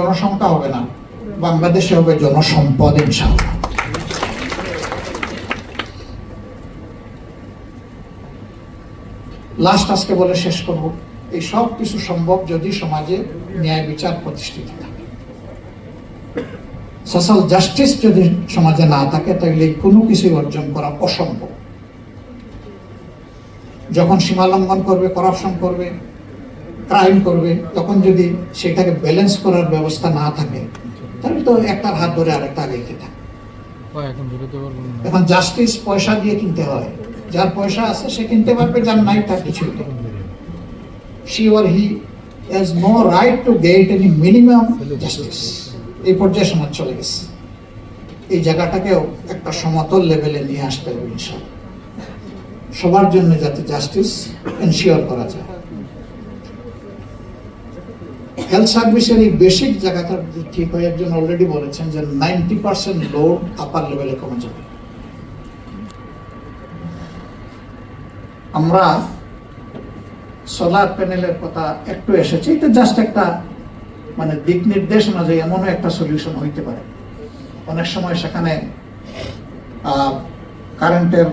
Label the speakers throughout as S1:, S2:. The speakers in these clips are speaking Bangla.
S1: জনসংখ্যা হবে না, বাংলাদেশে হবে জনসম্পদ ইনশাআল্লাহ। লাস্ট আজকে বলে শেষ করব, এই সব কিছু সম্ভব যদি সমাজে ন্যায় বিচার প্রতিষ্ঠিত থাকে। সোশ্যাল জাস্টিস যদি সমাজে না থাকে তাহলে কোনো কিছু অর্জন করা অসম্ভব। যখন সীমা লঙ্ঘন করবে করাপশন করবে ক্রাইম করবে তখন যদি সেটাকে ব্যালেন্স করার ব্যবস্থা না থাকে তাহলে তো একটার হাত ধরে আরেকটা আগাইতে থাকে।
S2: এখন না।
S1: জাস্টিস পয়সা দিয়ে কিনতে হয়। যার পয়সা আছে সে কিনতে পারবে যার নাই তার কিছুই নেই। She or he has no right to get any minimum justice এই পর্যায়ে সমাজ চলে গেছে। এই জায়গাটাকেও একটা সমতল লেভেলে নিয়ে আসতে হবে ইনশাল্লাহ। সবার জন্য যাতে জাস্টিস এনশিওর করা যায়। হেলথ সার্ভিসের এই বেসিক জায়গাটা ঠিক হয় একজন অলরেডি বলেছেন যে নাইনটি পার্সেন্ট লোড আপার লেভেলে কমে যাবে। আমরা সোলার প্যানেলের কথা একটু এসেছে, এটা জাস্ট একটা মানে দিক নির্দেশনা যে এমনও একটা সলিউশন হইতে পারে। অনেক সময় সেখানে কারেন্টের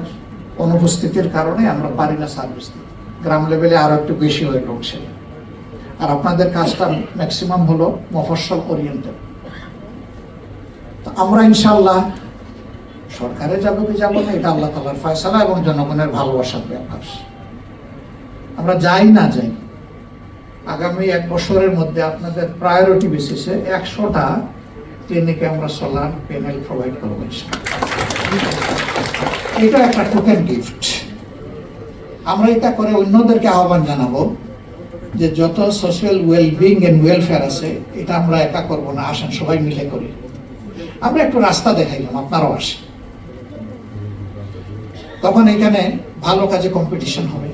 S1: অনুপস্থিতির কারণে আমরা পারি না সার্ভিস গ্রাম লেভেলে আরও একটু বেশি হয়ে লোডশেডিং আর আপনাদের কাজটা ম্যাক্সিমাম হলো মফস্বল ওরিয়েন্টেড তো আমরা ইনশাল্লাহ সরকারে যাব কি যাব না, এটা আল্লাহ তালার ফয়সালা এবং জনগণের ভালোবাসার ব্যাপার। আমরা যাই না যাই, আগামী এক বছরের মধ্যে আপনাদের প্রায়োরিটি বেসিসে একশোটা ক্লিনিকে আমরা সোলার প্যানেল প্রোভাইড করব। এটা একটা টোকেন গিফট আমরা এটা করে অন্যদেরকে আহ্বান জানাব যে যত সোশ্যাল ওয়েলবিং এন্ড ওয়েলফেয়ার আছে, এটা আমরা একা করব না, আসেন সবাই মিলে করি। আমরা একটু রাস্তা দেখাইলাম, আপনারাও আসেন। তখন এখানে ভালো কাজে কম্পিটিশন হবে।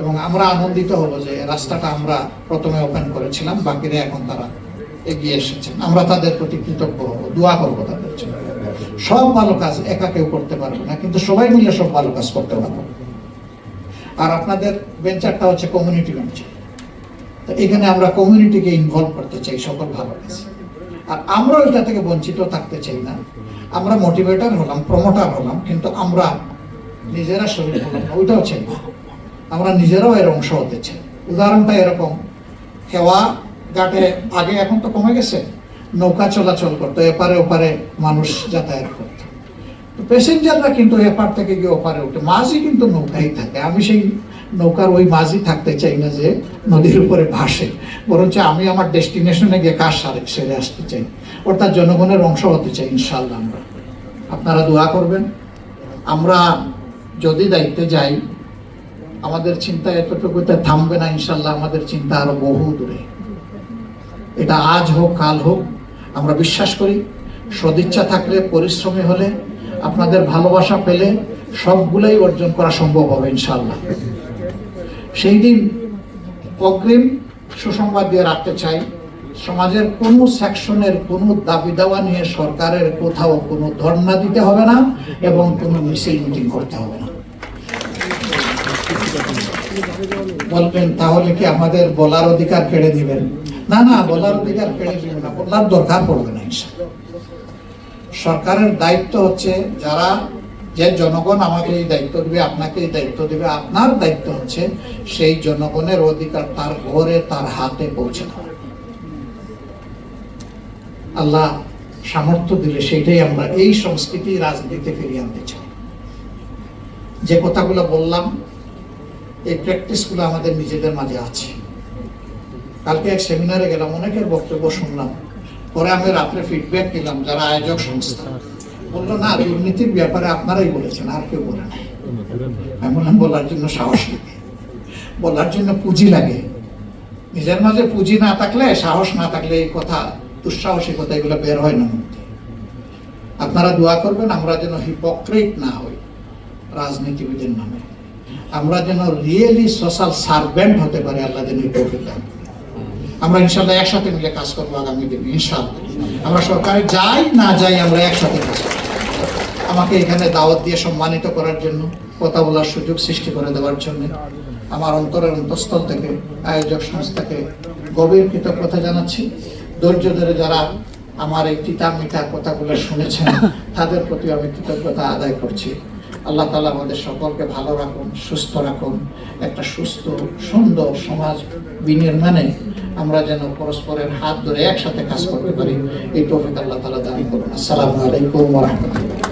S1: এবং আমরা আনন্দিত হব যে রাস্তাটা আমরা প্রথমে ওপেন করেছিলাম, বাকিরা এখন তারা এগিয়ে এসেছেন। আমরা তাদের প্রতি কৃতজ্ঞ হব, দোয়া করব তাদের জন্য। সব ভালো কাজ একা কেউ করতে পারবে না, কিন্তু সবাই মিলে সব ভালো কাজ করতে পারব। আর আপনাদের ভেঞ্চারটা হচ্ছে কমিউনিটি ভেঞ্চার তো এখানে আমরা কমিউনিটিকে ইনভলভ করতে চাই, সকল ভালো কাজ। আর আমরাও এটা থেকে বঞ্চিত থাকতে চাই না। আমরা মোটিভেটার হলাম প্রমোটার হলাম, কিন্তু আমরা নিজেরা শরীর হলাম না, ওইটাও চাই না। আমরা নিজেরাও এর অংশ হতে চাই। উদাহরণটা এরকম হেওয়া ঘাটে আগে এখন তো কমে গেছে, নৌকা চলাচল করতো, এপারে ওপারে মানুষ যাতায়াত করতো। প্যাসেঞ্জাররা কিন্তু এপার থেকে গিয়ে ওপারে উঠে। মাঝি কিন্তু নৌকাই থাকে। আমি সেই নৌকার ওই মাঝি থাকতে চাই না যে নদীর উপরে ভাসে। বরঞ্চ আমি আমার ডেস্টিনেশনে গিয়ে কার সারে সেরে আসতে চাই। অর্থাৎ জনগণের অংশ হতে চাই ইনশাল্লাহ আমরা। আপনারা দোয়া করবেন। আমরা যদি দায়িত্বে যাই, আমাদের চিন্তা এতটুকুতে থামবে না ইনশাল্লাহ আমাদের চিন্তা আরও বহু দূরে। এটা আজ হোক, কাল হোক, আমরা বিশ্বাস করি। সদিচ্ছা থাকলে, পরিশ্রমী হলে আপনাদের ভালোবাসা পেলে সবগুলাই অর্জন করা সম্ভব হবে ইনশাল্লাহ সেই দিন অগ্রিম সুসংবাদ দিয়ে রাখতে চাই, সমাজের কোনো সেকশনের কোনো দাবি দাওয়া নিয়ে সরকারের কোথাও কোনো ধর্ণা দিতে হবে না এবং কোনো মিছিল মিটিং করতে হবে না। বলবেন, তাহলে কি আমাদের বলার অধিকার কেড়ে দিবেন না না, বলার অধিকার কেড়ে দিবেন না, বলার দরকার পড়বে না ইনশাল্লাহ সরকারের দায়িত্ব হচ্ছে যারা, যে জনগণ আমাকে এই দায়িত্ব দিবে, আপনাকে এই দায়িত্ব দিবে, আপনার দায়িত্ব হচ্ছে সেই জনগণের অধিকার তার ঘরে, তার হাতে পৌঁছে দেওয়া। আল্লাহ সামর্থ্য দিলে সেইটাই আমরা এই সংস্কৃতি, রাজনীতিতে ফিরিয়ে আনতে চাই। যে কথাগুলো বললাম, এই প্র্যাকটিসগুলো আমাদের নিজেদের মাঝে আছে। কালকে এক সেমিনারে গেলাম, অনেকের বক্তব্য শুনলাম। পরে আমি রাত্রে ফিডব্যাক নিলাম, যারা আয়োজক সংস্থা। বলল, না, দুর্নীতির ব্যাপারে আপনারাই বলেছেন, আর কেউ বলে নাই। আমি বললাম, বলার জন্য সাহস লাগে। বলার জন্য পুঁজি লাগে। নিজের মাঝে পুঁজি না থাকলে, সাহস না থাকলে এই কথা, দুঃসাহসিকতা এগুলো বের হয় না মধ্যে আপনারা দোয়া করবেন, আমরা যেন হিপোক্রেট না হই রাজনীতিবিদের নামে। আমরা যেন রিয়েলি সোশ্যাল সার্ভেন্ট হতে পারি, আল্লাহ যেন করেন। আমরা ইনশাল্লাহ একসাথে মিলে কাজ করব আগামী দিনে ইনশাল্লাহ আমরা সরকারে যাই না যাই আমরা একসাথে কাজ আমাকে এখানে দাওয়াত দিয়ে সম্মানিত করার জন্য, কথা বলার সুযোগ সৃষ্টি করে দেওয়ার জন্য আমার অন্তরের অন্তঃস্থল থেকে, আয়োজক সংস্থাকে গভীর কৃতজ্ঞতা জানাচ্ছি। ধৈর্য ধরে যারা আমার এই তিতা মিঠা কথাগুলো শুনেছেন, তাদের প্রতি আমি কৃতজ্ঞতা আদায় করছি। আল্লাহ তালা আমাদের সকলকে ভালো রাখুন, সুস্থ রাখুন। একটা সুস্থ, সুন্দর সমাজ বিনির্মাণে আমরা যেন পরস্পরের হাত ধরে একসাথে কাজ করতে পারি। এই টপিক আল্লাহ তালা দান করুন। আসসালামু আলাইকুম রহমতুল্লাহ।